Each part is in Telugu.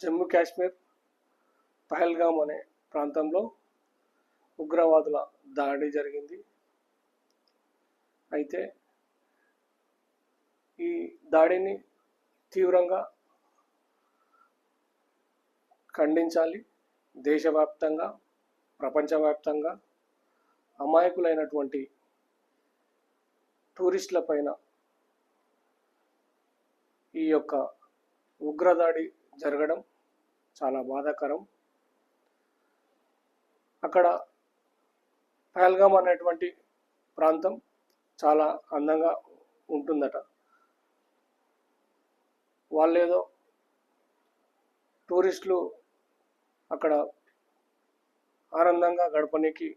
జమ్మూ కాశ్మీర్ పహల్గామ్ అనే ప్రాంతంలో ఉగ్రవాదుల దాడి జరిగింది. అయితే ఈ దాడిని తీవ్రంగా ఖండించాలి. దేశవ్యాప్తంగా ప్రపంచవ్యాప్తంగా అమాయకులైనటువంటి టూరిస్టుల పైన ఈ యొక్క ఉగ్రదాడి జరగడం చాలా బాధాకరం. అక్కడ పహల్గామ్ అనేటువంటి ప్రాంతం చాలా అందంగా ఉంటుందట. వాళ్ళేదో టూరిస్టులు అక్కడ ఆనందంగా గడపనికి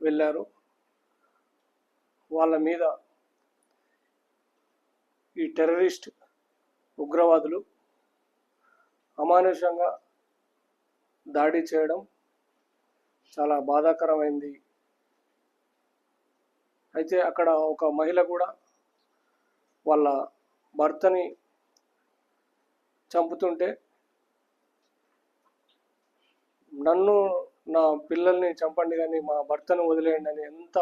వెళ్ళారు. వాళ్ళ మీద ఈ టెర్రరిస్ట్ ఉగ్రవాదులు అమానుషంగా దాడి చేయడం చాలా బాధాకరమైంది. అయితే అక్కడ ఒక మహిళ కూడా వాళ్ళ భర్తని చంపుతుంటే నన్ను నా పిల్లల్ని చంపండి కానీ మా భర్తను వదిలేయండి అని ఎంత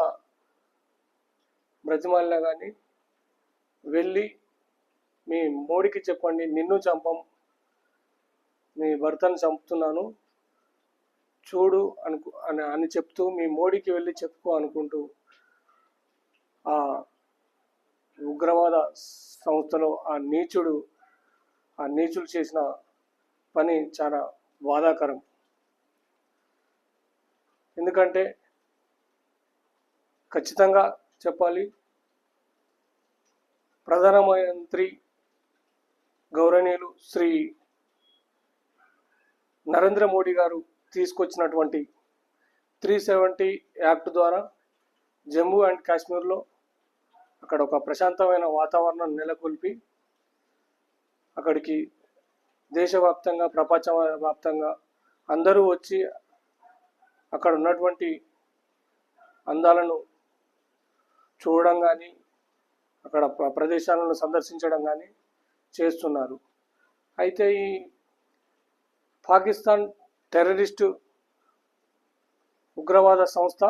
బ్రతిమాలినా కానీ వెళ్ళి మీ మోడీకి చెప్పండి నిన్ను చంపం మీ భర్తను చంపుతున్నాను. చూడు అనుకు అని అని చెప్తూ మీ మోడీకి వెళ్ళి చెప్పుకో అనుకుంటూ ఆ ఉగ్రవాద సంస్థలో ఆ నీచుడు ఆ నీచులు చేసిన పని చాలా బాధాకరం. ఎందుకంటే ఖచ్చితంగా చెప్పాలి ప్రధానమంత్రి గౌరవనీయులు శ్రీ నరేంద్ర మోడీ గారు తీసుకొచ్చినటువంటి త్రీ సెవెంటీ యాక్ట్ ద్వారా జమ్మూ అండ్ కాశ్మీర్లో అక్కడ ఒక ప్రశాంతమైన వాతావరణం నెలకొల్పి అక్కడికి దేశవ్యాప్తంగా ప్రపంచ వ్యాప్తంగా అందరూ వచ్చి అక్కడ ఉన్నటువంటి అందాలను చూడడం కానీ అక్కడ ప్రదేశాలను సందర్శించడం కానీ చేస్తున్నారు. అయితే ఈ పాకిస్తాన్ టెర్రరిస్టు ఉగ్రవాద సంస్థ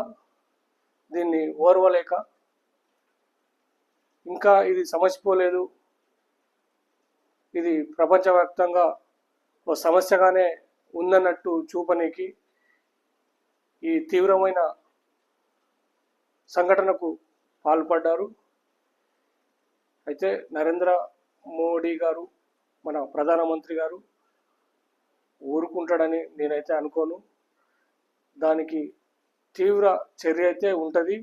దీన్ని ఓర్వలేక ఇంకా ఇది సమసిపోలేదు. ఇది ప్రపంచవ్యాప్తంగా ఓ సమస్యగానే ఉందన్నట్టు చూపనీకి ఈ తీవ్రమైన సంఘటనకు పాల్పడ్డారు. అయితే నరేంద్ర మోడీ గారు మన ప్రధానమంత్రి గారు ఊరుకుంటాడని నేనైతే అనుకోను. దానికి తీవ్ర చర్య అయితే ఉంటుంది.